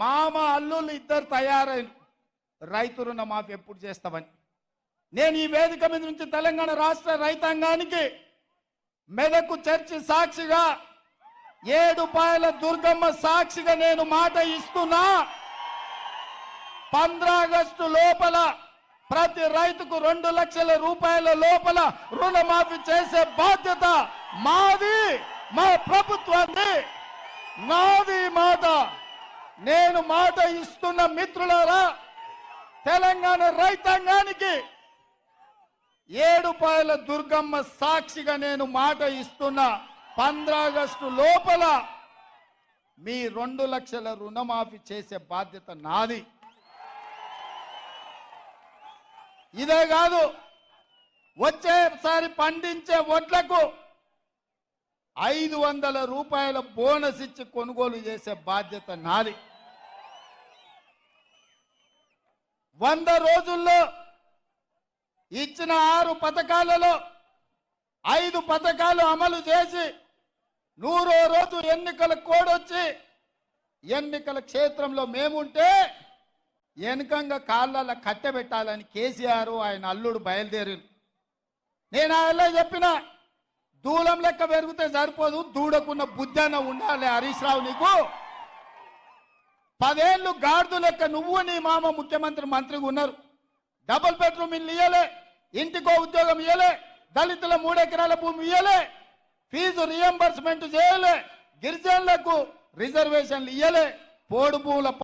మామ అల్లుళ్ళు ఇద్దరు తయారైన రైతు రుణమాఫీ ఎప్పుడు చేస్తామని. నేను ఈ వేదిక మీద నుంచి తెలంగాణ రాష్ట్ర రైతాంగానికి మెదకు చర్చి సాక్షిగా ఏడు పాయల దుర్గమ్మ సాక్షిగా నేను మాట ఇస్తున్నా. పంద్రా ఆగస్టు లోపల ప్రతి రైతుకు రెండు లక్షల రూపాయల లోపల రుణమాఫీ చేసే బాధ్యత మాది మా ప్రభుత్వాన్ని. నాది మాట నేను మాట ఇస్తున్న మిత్రులారా తెలంగాణ రైతాంగానికి ఏడుపాయల దుర్గమ్మ సాక్షిగా నేను మాట ఇస్తున్న ఆగస్టు లోపల మీ రెండు లక్షల రుణమాఫీ చేసే బాధ్యత నాది. ఇదే కాదు వచ్చేసారి పండించే వడ్లకు ఐదు వందల రూపాయల బోనస్ ఇచ్చి కొనుగోలు చేసే బాధ్యత నాది. వంద రోజుల్లో ఇచ్చిన ఆరు పథకాలలో ఐదు పథకాలు అమలు చేసి నూరో రోజు ఎన్నికల కోడొచ్చి ఎన్నికల క్షేత్రంలో మేముంటే వెనుకంగా కాళ్ళ కట్టెబెట్టాలని కేసీఆర్ ఆయన అల్లుడు బయలుదేరి నేను ఆయన చెప్పిన దూలం లెక్క పెరిగితే సరిపోదు దూడకున్న బుద్ధన ఉండాలి హరీష్ రావు నీకు. పదేళ్ళు గాడిద లెక్క నువ్వు నీ మామ ముఖ్యమంత్రి మంత్రిగా ఉన్నారు. డబుల్ బెడ్రూమ్ ఇల్లు ఇయ్యలే ఇంటికో ఉద్యోగం ఇయ్యలే దళితుల మూడెకరాల భూమి ఇయ్యలే ఫీజు రియంబర్స్మెంట్ చేయలే గిరిజనులకు రిజర్వేషన్లు ఇయ్యలే పోడు భూముల